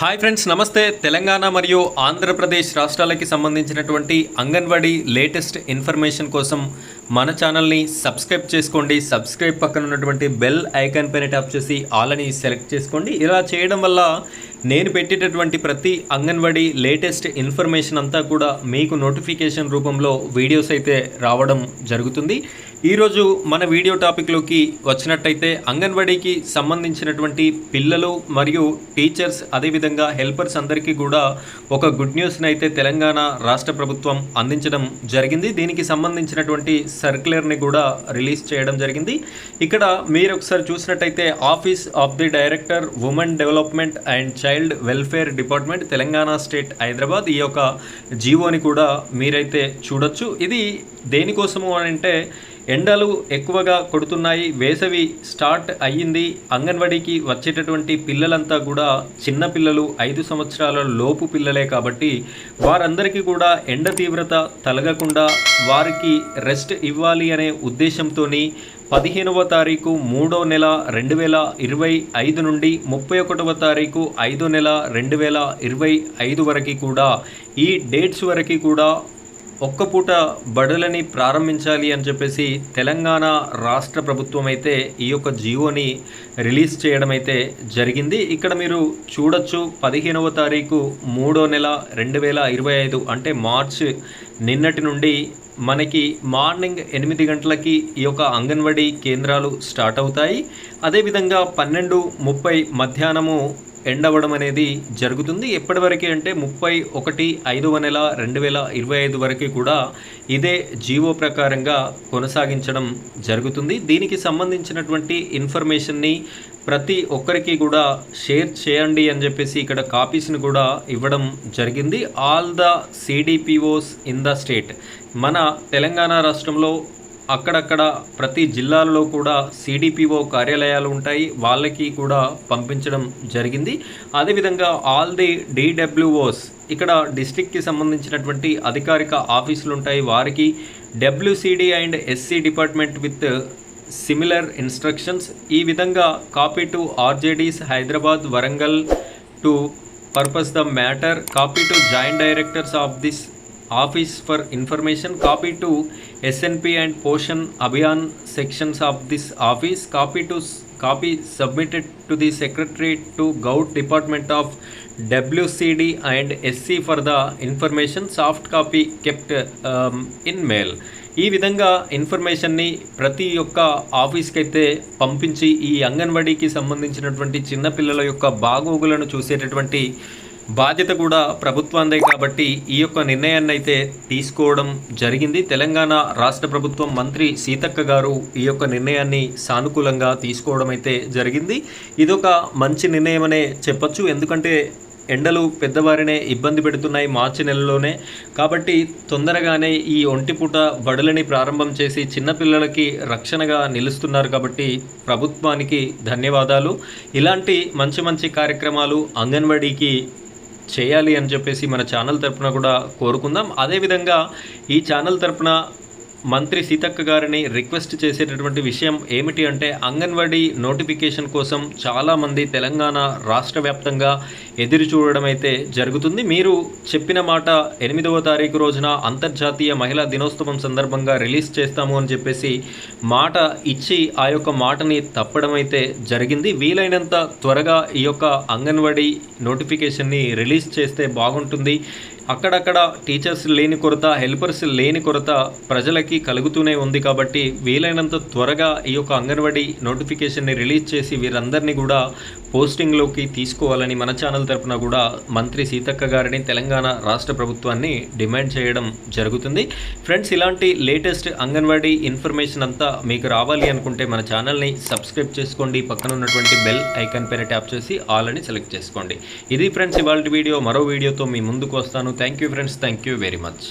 Hi friends నమస్తే. తెలంగాణ మరియు ఆంధ్రప్రదేశ్ రాష్ట్రాలకి సంబంధించినటువంటి అంగన్వాడీ లేటెస్ట్ ఇన్ఫర్మేషన్ కోసం మన ఛానల్ని సబ్స్క్రైబ్ చేసుకోండి. సబ్స్క్రైబ్ పక్కన ఉన్నటువంటి బెల్ ఐకాన్ పైన ట్యాప్ చేసి ఆల్ అని సెలెక్ట్ చేసుకోండి. ఇలా చేయడం వల్ల నేను పెట్టేటటువంటి ప్రతి అంగన్వాడీ లేటెస్ట్ ఇన్ఫర్మేషన్ అంతా కూడా మీకు నోటిఫికేషన్ రూపంలో వీడియోస్ అయితే రావడం జరుగుతుంది. ఈరోజు మన వీడియో టాపిక్లోకి వచ్చినట్టయితే అంగన్వాడీకి సంబంధించినటువంటి పిల్లలు మరియు టీచర్స్ అదేవిధంగా హెల్పర్స్ అందరికీ కూడా ఒక గుడ్ న్యూస్ని అయితే తెలంగాణ రాష్ట్ర ప్రభుత్వం అందించడం జరిగింది. దీనికి సంబంధించినటువంటి సర్క్యులర్ని కూడా రిలీజ్ చేయడం జరిగింది. ఇక్కడ మీరు ఒకసారి చూసినట్టయితే office of the director women development and child welfare department Telangana state Hyderabad ఈ యొక్క జీవోని కూడా మీరైతే చూడొచ్చు. ఇది దేనికోసము అని అంటే ఎండలు ఎక్కువగా కొడుతున్నాయి. వేసవి స్టార్ట్ అయ్యింది. అంగన్వాడీకి వచ్చేటటువంటి పిల్లలంతా కూడా చిన్న పిల్లలు ఐదు సంవత్సరాల లోపు పిల్లలే కాబట్టి వారందరికీ కూడా ఎండ తీవ్రత తలగకుండా వారికి రెస్ట్ ఇవ్వాలి అనే ఉద్దేశంతో పదిహేనవ తారీఖు మూడో నెల రెండు వేల ఇరవై ఐదు నుండి ముప్పై ఒకటవ తారీఖు ఐదో నెల రెండు వేల ఇరవై ఐదు వరకు కూడా ఈ డేట్స్ వరకు కూడా ఒక్క పూట బడులని ప్రారంభించాలి అని చెప్పేసి తెలంగాణ రాష్ట్ర ప్రభుత్వం అయితే ఈ యొక్క జియోని రిలీజ్ చేయడం అయితే జరిగింది. ఇక్కడ మీరు చూడొచ్చు పదిహేనవ తారీఖు మూడో నెల రెండు వేల ఇరవై ఐదు అంటే మార్చ్ నిన్నటి నుండి మనకి మార్నింగ్ ఎనిమిది గంటలకి ఈ యొక్క అంగన్వాడీ కేంద్రాలు స్టార్ట్ అవుతాయి. అదేవిధంగా పన్నెండు ముప్పై మధ్యాహ్నము ఎండవడం అనేది జరుగుతుంది. ఎప్పటివరకు అంటే ముప్పై ఒకటి ఐదవ నెల రెండు వేల ఇరవై ఐదు వరకు కూడా ఇదే జీవో ప్రకారంగా కొనసాగించడం జరుగుతుంది. దీనికి సంబంధించినటువంటి ఇన్ఫర్మేషన్ని ప్రతి ఒక్కరికి కూడా షేర్ చేయండి అని చెప్పేసి ఇక్కడ కాపీస్ని కూడా ఇవ్వడం జరిగింది. All the CDPOs in the state. మన తెలంగాణ రాష్ట్రంలో అక్కడక్కడ ప్రతి జిల్లాల్లో కూడా సిడిపిఓ కార్యాలయాలు ఉంటాయి. వాళ్ళకి కూడా పంపించడం జరిగింది. అదేవిధంగా ఆల్ ది డిడబ్ల్యూఓస్ ఇక్కడ డిస్టిక్కి సంబంధించినటువంటి అధికారిక ఆఫీసులు ఉంటాయి. వారికి WCD and SC department with similar instructions. ఈ విధంగా copy to RJDs Hyderabad Warangal to purpose the matter. Copy to joint directors of this office for information copy to SNP and Poshan Abhiyan sections of this office. Copy to copy submitted to the secretary to govt department of WCD and SC for the information. Soft copy kept in mail. ఈ విధంగా ఇన్ఫర్మేషన్ని ప్రతి ఒక్క ఆఫీస్కి అయితే పంపించి ఈ అంగన్వాడీకి సంబంధించినటువంటి చిన్నపిల్లల యొక్క బాగోగులను చూసేటటువంటి బాధ్యత కూడా ప్రభుత్వాందే కాబట్టి ఈ యొక్క నిర్ణయాన్ని అయితే తీసుకోవడం జరిగింది. తెలంగాణ రాష్ట్ర ప్రభుత్వం మంత్రి సీతక్క గారు ఈ యొక్క నిర్ణయాన్ని సానుకూలంగా తీసుకోవడం అయితే జరిగింది. ఇదొక మంచి నిర్ణయం అనే చెప్పొచ్చు. ఎందుకంటే ఎండలు పెద్దవారినే ఇబ్బంది పెడుతున్నాయి మార్చి నెలలోనే. కాబట్టి తొందరగానే ఈ ఒంటిపూట బడులని ప్రారంభం చేసి చిన్నపిల్లలకి రక్షణగా నిలుస్తున్నారు కాబట్టి ప్రభుత్వానికి ధన్యవాదాలు. ఇలాంటి మంచి మంచి కార్యక్రమాలు అంగన్వాడీకి చేయాలి అని చెప్పేసి మన ఛానల్ తరపున కూడా కోరుకుందాం. అదేవిధంగా ఈ ఛానల్ తరపున మంత్రి సీతక్క గారిని రిక్వెస్ట్ చేసేటటువంటి విషయం ఏమిటి అంటే అంగన్వాడీ నోటిఫికేషన్ కోసం చాలామంది తెలంగాణ రాష్ట్ర వ్యాప్తంగా ఎదురు చూడడం అయితే జరుగుతుంది. మీరు చెప్పిన మాట ఎనిమిదవ తారీఖు రోజున అంతర్జాతీయ మహిళా దినోత్సవం సందర్భంగా రిలీజ్ చేస్తాము అని చెప్పేసి మాట ఇచ్చి ఆ యొక్క మాటని తప్పడం అయితే జరిగింది. వీలైనంత త్వరగా ఈ యొక్క అంగన్వాడీ నోటిఫికేషన్ని రిలీజ్ చేస్తే బాగుంటుంది. అక్కడక్కడ టీచర్స్ లేని కొరత హెల్పర్స్ లేని కొరత ప్రజలకి కలుగుతూనే ఉంది కాబట్టి వీలైనంత త్వరగా ఈ యొక్క అంగన్వాడీ నోటిఫికేషన్ని రిలీజ్ చేసి వీరందరినీ కూడా పోస్టింగ్లోకి తీసుకోవాలని మన ఛానల్ తరపున కూడా మంత్రి సీతక్క గారిని తెలంగాణ రాష్ట్ర ప్రభుత్వాన్ని డిమాండ్ చేయడం జరుగుతుంది. ఫ్రెండ్స్ ఇలాంటి లేటెస్ట్ అంగన్వాడీ ఇన్ఫర్మేషన్ అంతా మీకు రావాలి అనుకుంటే మన ఛానల్ని సబ్స్క్రైబ్ చేసుకోండి. పక్కన ఉన్నటువంటి బెల్ ఐకాన్ పైన ట్యాప్ చేసి ఆల్ అని సెలెక్ట్ చేసుకోండి. ఇది ఫ్రెండ్స్ ఇవాళ వీడియో. మరో వీడియోతో మీ ముందుకు వస్తాను. Thank you friends. Thank you very much.